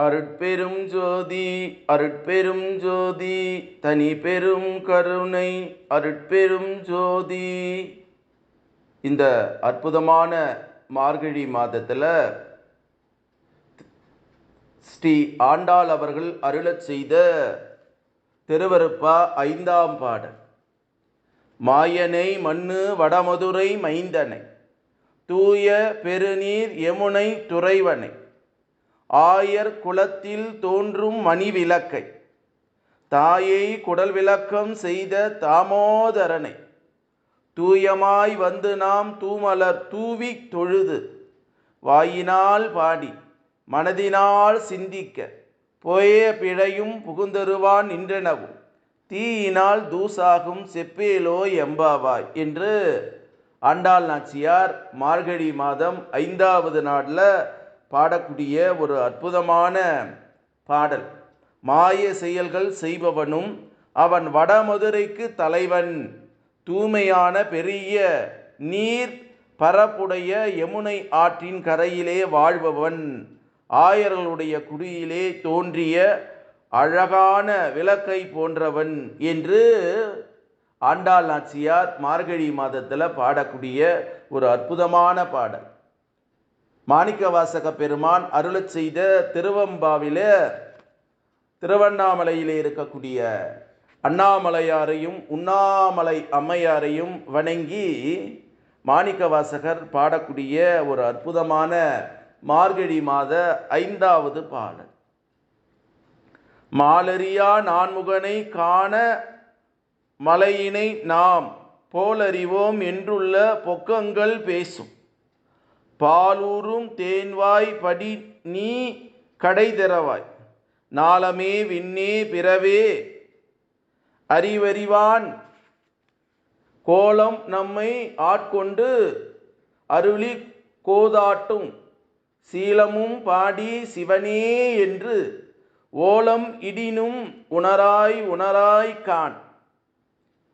அருட்பெரும் ஜோதி அருட்பெரும் ஜோதி தனி பெரும் கருணை அருட்பெரும் ஜோதி. இந்த அற்புதமான மார்கழி மாதத்தில் ஸ்ரீ ஆண்டாள் அவர்கள் அருளச் செய்த திருவருப்பா ஐந்தாம் பாடல். மாயனை மண்ணு வடமதுரை மைந்தனை தூய பெருநீர் யமுனை துறைவனை. ஆயர் குலத்தில் தோன்றும் மணி விளக்கை தாயை குடல் விளக்கம் செய்த தாமோதரனை. தூயமாய் வந்து நாம் தூமலர் தூவி தொழுது. வாயினால் பாடி மனதினால் சிந்திக்க போய பிழையும் புகுந்தருவான் நின்றனவும் தீயினால் தூசாகும் செப்பேலோ எம்பாவாய் என்று ஆண்டாள் நாச்சியார் மார்கழி மாதம் ஐந்தாவது நாளில் பாடக்கூடிய ஒரு அற்புதமான பாடல். மாய செயல்கள் செய்பவனும் அவன் வடமதுரைக்கு தலைவன். தூய்மையான பெரிய நீர் பரப்புடைய யமுனை ஆற்றின் கரையிலே வாழ்பவன். ஆயர்களுடைய குடியிலே தோன்றிய அழகான விளக்கை போன்றவன் என்று ஆண்டாள் நாச்சியார் மார்கழி மாதத்தில் பாடக்கூடிய ஒரு அற்புதமான பாடல். மாணிக்கவாசக பெருமான் அருளச் செய்த திருவம்பாவில திருவண்ணாமலையிலே இருக்கக்கூடிய அண்ணாமலையாரையும் உண்ணாமலை அம்மையாரையும் வணங்கி மாணிக்கவாசகர் பாடக்கூடிய ஒரு அற்புதமான மார்கழி மாத ஐந்தாவது பாடல். மாலரியா நான்முகனை காண மலையினை நாம் போலறிவோம் என்றுள்ள பொக்கங்கள் பேசும். பாலூரும் தேன்வாய் படி நீ கடை திறவாய் நாளமே விண்ணே பிறவே அறிவறிவான். கோலம் நம்மை ஆட்கொண்டு அருளி கோதாட்டும். சீலமும் பாடி சிவனே என்று ஓலம் இடினும் உணராய் உணராய் கான்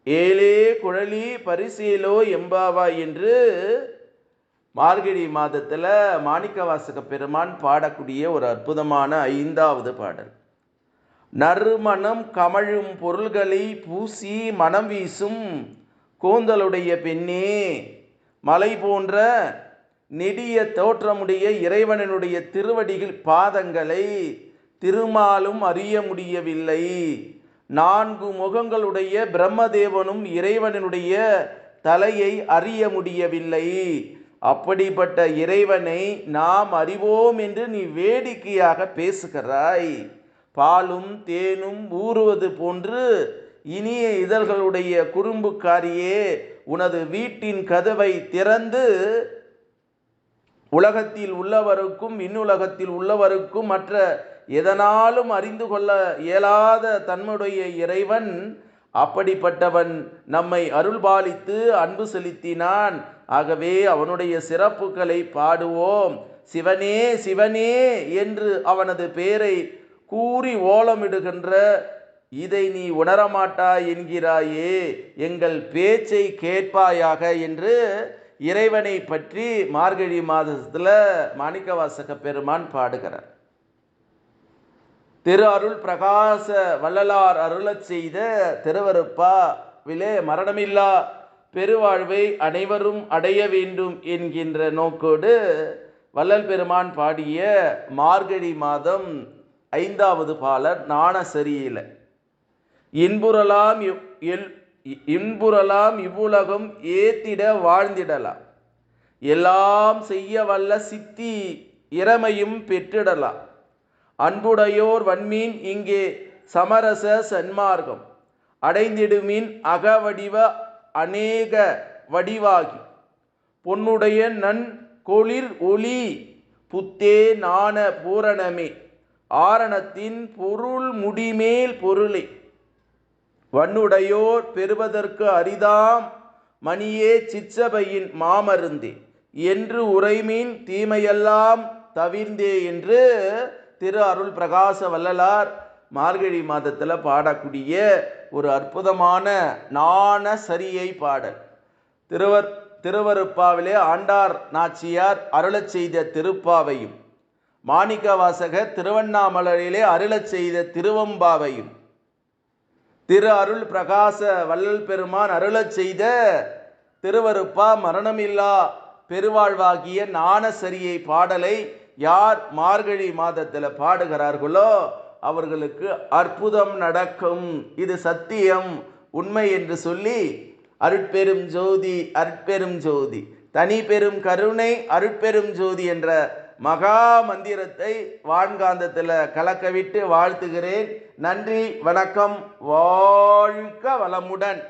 ஏலே குழலி பரிசீலோ எம்பாவாய் என்று மார்கழி மாதத்தில் மாணிக்கவாசக பெருமான் பாடக்கூடிய ஒரு அற்புதமான ஐந்தாவது பாடல். நறுமணம் கமழும் பொருள்களை பூசி மனம் வீசும் கூந்தலுடைய பெண்ணே மலை போன்ற நெடிய தோற்றமுடைய இறைவனனுடைய திருவடிகள் பாதங்களை திருமாலும் அறிய முடியவில்லை. நான்கு முகங்களுடைய பிரம்மதேவனும் இறைவனனுடைய தலையை அறிய முடியவில்லை. அப்படிப்பட்ட இறைவனை நாம் அறிவோம் என்று நீ வேடிக்கையாக பேசுகிறாய். பாலும் தேனும் ஊறுவது போன்று இனிய இதழ்களுடைய குறும்புக்காரியே உனது வீட்டின் கதவை திறந்து உலகத்தில் உள்ளவருக்கும் இன்னுலகத்தில் உள்ளவருக்கும் மற்ற எதனாலும் அறிந்து கொள்ள இயலாத தன்னுடைய இறைவன் அப்படிப்பட்டவன் நம்மை அருள்பாலித்து அன்பு செலுத்தினான். ஆகவே அவனுடைய சிறப்புகளை பாடுவோம். சிவனே சிவனே என்று அவனது பெயரை கூறி ஓலமிடுகின்ற இதை நீ உணரமாட்டாய் என்கிறாயே எங்கள் பேச்சை கேட்பாயாக என்று இறைவனை பற்றி மார்கழி மாதத்தில் மாணிக்கவாசக பெருமான் பாடுகிறார். திரு அருள் பிரகாச வள்ளலார் அருளச் செய்த திருவருப்பாவிலே மரணமில்லா பெருவாழ்வை அனைவரும் அடைய வேண்டும் என்கின்ற நோக்கோடு வள்ளல் பெருமான் பாடிய மார்கழி மாதம் ஐந்தாவது பாலர் நாணசரியில இன்புறலாம் எல் இன்புறலாம் இவ்வுலகம் ஏத்திட வாழ்ந்திடலாம். எல்லாம் செய்ய வல்ல சித்தி இறமையும் பெற்றிடலாம். அன்புடையோர் வன்மீன் இங்கே சமரச சன்மார்க்கம். அடைந்திடுமின் அகவடிவ அநேக வடிவாகி. பொன்னுடைய நன் கொளிர் ஒளி புத்தே நாண பூரணமே. ஆரணத்தின் பொருள் முடிமேல் பொருளே. வன்னுடையோர் பெறுவதற்கு அரிதாம் மணியே சிச்சபையின் மாமருந்தே. என்று உரைமீன் தீமையெல்லாம் தவிர்ந்தே என்று திரு அருள் பிரகாச வள்ளலார் மார்கழி மாதத்தில் பாடக்கூடிய ஒரு அற்புதமான நாண சரியை பாடல். திருவர் திருவருப்பாவிலே ஆண்டார் நாச்சியார் அருளச் செய்த திருப்பாவையும் மாணிக்கவாசகர் திருவண்ணாமலையிலே அருளச் செய்த திருவம்பாவையும் திரு அருள் பிரகாச வள்ளல் பெருமான் அருளச் செய்த திருவருப்பா மரணமில்லா பெருவாழ்வாகிய நாணசரியை பாடலை யார் மார்கழி மாதத்தில் பாடுகிறார்களோ அவர்களுக்கு அற்புதம் நடக்கும். இது சத்தியம். உண்மை என்று சொல்லி அருட்பெரும் ஜோதி அருட்பெரும் ஜோதி. தனி பெரும் கருணை அருட்பெரும் ஜோதி என்ற மகா மந்திரத்தை வான்காந்தத்தில் கலக்கவிட்டு வாழ்த்துகிறேன். நன்றி வணக்கம். வாழ்க வளமுடன்.